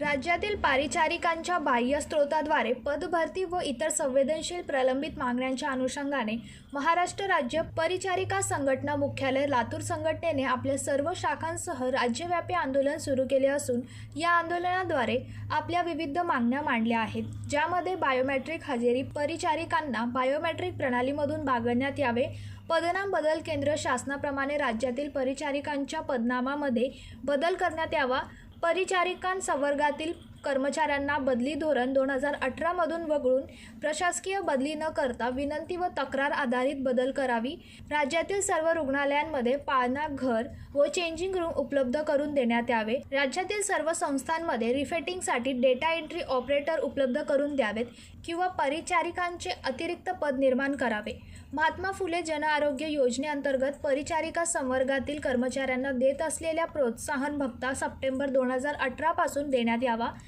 राज्यातील पारिचारिकांच्या बाह्य स्रोताद्वारे पदभरती व इतर संवेदनशील प्रलंबित मागण्यांच्या अनुषंगाने महाराष्ट्र राज्य परिचारिका संघटना मुख्यालय लातूर संघटनेने आपल्या सर्व शाखांसह राज्यव्यापी आंदोलन सुरू केले असून या आंदोलनाद्वारे आपल्या विविध मागण्या मांडल्या आहेत ज्यामध्ये बायोमॅट्रिक हजेरी परिचारिकांना बायोमॅट्रिक प्रणालीमधून बागडण्यात यावे पदनाम बदल केंद्र शासनाप्रमाणे राज्यातील परिचारिकांच्या पदनामामध्ये बदल करण्यात यावा परिचारिकांसवर्गातील कर्मचाऱ्यांना बदली धोरण दोन हजार अठरामधून वगळून प्रशासकीय बदली न करता विनंती व तक्रार आधारित बदल करावी. राज्यातील सर्व रुग्णालयांमध्ये पाळणा घर व चेंजिंग रूम उपलब्ध करून देण्यात यावे. राज्यातील सर्व संस्थांमध्ये रिफेटिंगसाठी डेटा एंट्री ऑपरेटर उपलब्ध करून द्यावेत किंवा परिचारिकांचे अतिरिक्त पद निर्माण करावे. महात्मा फुले जनआरोग्य योजनेअंतर्गत परिचारिका संवर्गातील कर्मचाऱ्यांना देत असलेल्या प्रोत्साहन भत्ता सप्टेंबर दोन हजार अठरापासून देण्यात यावा.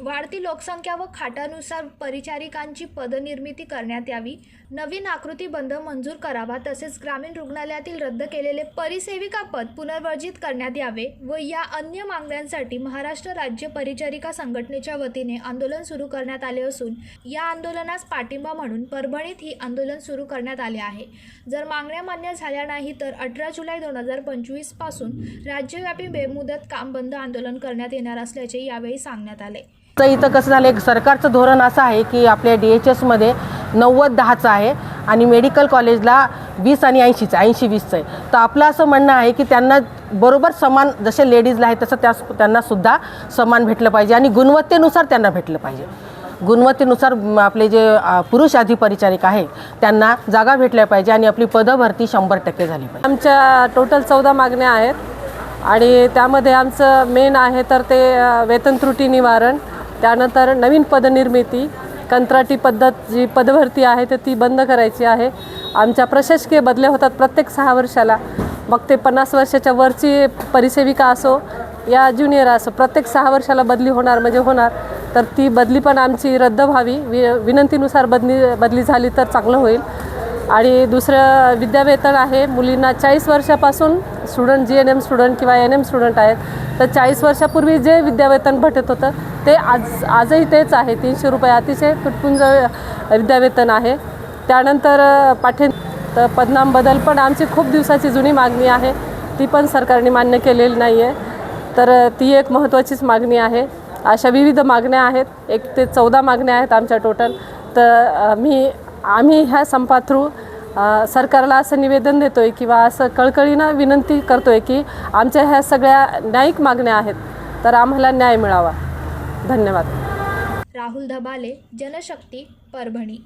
वाढती लोकसंख्या व खाटानुसार परिचारिकांची पदनिर्मिती करण्यात यावी. नवीन आकृती बंध मंजूर करावा तसेच ग्रामीण रुग्णालयातील रद्द केलेले परिसेविका पद पुनर्वर्जित करण्यात यावे व या अन्य मागण्यांसाठी महाराष्ट्र राज्य परिचारिका संघटनेच्या वतीने आंदोलन सुरू करण्यात आले असून या आंदोलनास पाठिंबा म्हणून परभणीत ही आंदोलन सुरू करण्यात आले आहे. जर मागण्या मान्य झाल्या नाही तर अठरा जुलै दोन हजार पंचवीसपासून राज्यव्यापी बेमुदत काम बंद आंदोलन करण्यात येणार असल्याचे यावेळी सांगण्यात आले. तर इथं कसं झालं एक सरकारचं धोरण असं आहे की आपल्या डी एच एसमध्ये नव्वद दहाचं आहे आणि मेडिकल कॉलेजला वीस आणि ऐंशीचं ऐंशी वीसचं आहे. तर आपलं असं म्हणणं आहे की त्यांना बरोबर समान जसे लेडीजला आहे तसं त्या त्यांनासुद्धा समान भेटलं पाहिजे आणि गुणवत्तेनुसार त्यांना भेटलं पाहिजे. गुणवत्तेनुसार आपले जे पुरुष अधिपरिचारिक आहे त्यांना जागा भेटल्या पाहिजे आणि आपली पदभरती शंभर टक्के झाली पाहिजे. आमच्या टोटल चौदा मागण्या आहेत आणि त्यामध्ये आमचं मेन आहे तर ते वेतन त्रुटी निवारण त्यानंतर नवीन पदनिर्मिती कंत्राटी पद्धत जी पदभरती आहे तर ती बंद करायची आहे. आमच्या प्रशासकीय बदल्या होतात प्रत्येक सहा वर्षाला. मग ते पन्नास वर्षाच्या वरची परिसेविका असो या ज्युनियर असो प्रत्येक सहा वर्षाला बदली होणार म्हणजे होणार. तर ती बदली पण आमची रद्द व्हावी. वि विनंतीनुसार बदली बदली झाली तर चांगलं होईल. आणि दुसरं विद्यावेतन आहे. मुलींना चाळीस वर्षापासून student G N M student किंवा एन एम स्टुडंट आहेत तर चाळीस वर्षापूर्वी जे विद्यावेतन भेटत होतं ते आज आजही तेच आहे. तीनशे रुपये अतिशय तुटपुंज विद्यावेतन आहे. त्यानंतर पाठे तर पदनाम बदल पण आमची खूप दिवसाची जुनी मागणी आहे. ती पण सरकारने मान्य केलेली नाही आहे तर ती एक महत्त्वाचीच मागणी आहे. अशा विविध मागण्या आहेत. एक ते चौदा मागण्या आहेत आमच्या टोटल. तर मी आम्ही ह्या संपा थ्रू सरकारला असं निवेदन देतो आहे किंवा असं कळकळीनं विनंती करतो आहे की आमच्या ह्या सगळ्या न्यायिक मागण्या आहेत. तर आम्हाला न्याय मिळावा. धन्यवाद. राहुल धबाले जनशक्ती परभणी.